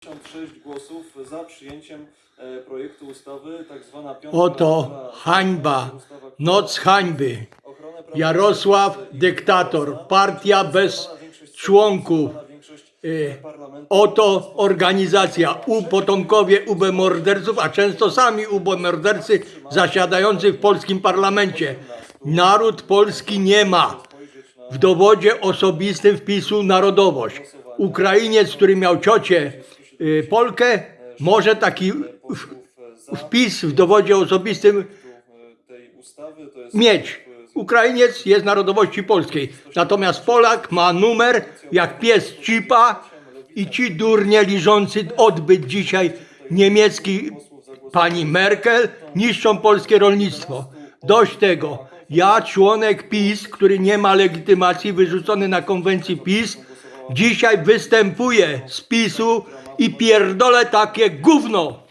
56 głosów za przyjęciem e, projektu ustawy tak zwana piąta Oto ustawa- hańba, ustawa, noc hańby. ochronę praw Jarosław, i dyktator, partia bez członków. zdecydowana większość, e, parlamentu Oto organizacja u potomkowie UB morderców, a często sami UB mordercy zasiadający w polskim parlamencie. Naród polski nie ma w dowodzie osobistym wpisu narodowość. Ukrainiec, który miał ciocię Polkę, może taki wpis w dowodzie osobistym mieć. Ukrainiec jest narodowości polskiej, natomiast Polak ma numer jak pies chipa i ci durnie liżący odbyt dzisiaj niemiecki pani Merkel niszczą polskie rolnictwo. Dość tego. Ja, członek PiS, który nie ma legitymacji, wyrzucony na konwencji PiS, dzisiaj występuję z PiSu i pierdolę takie gówno.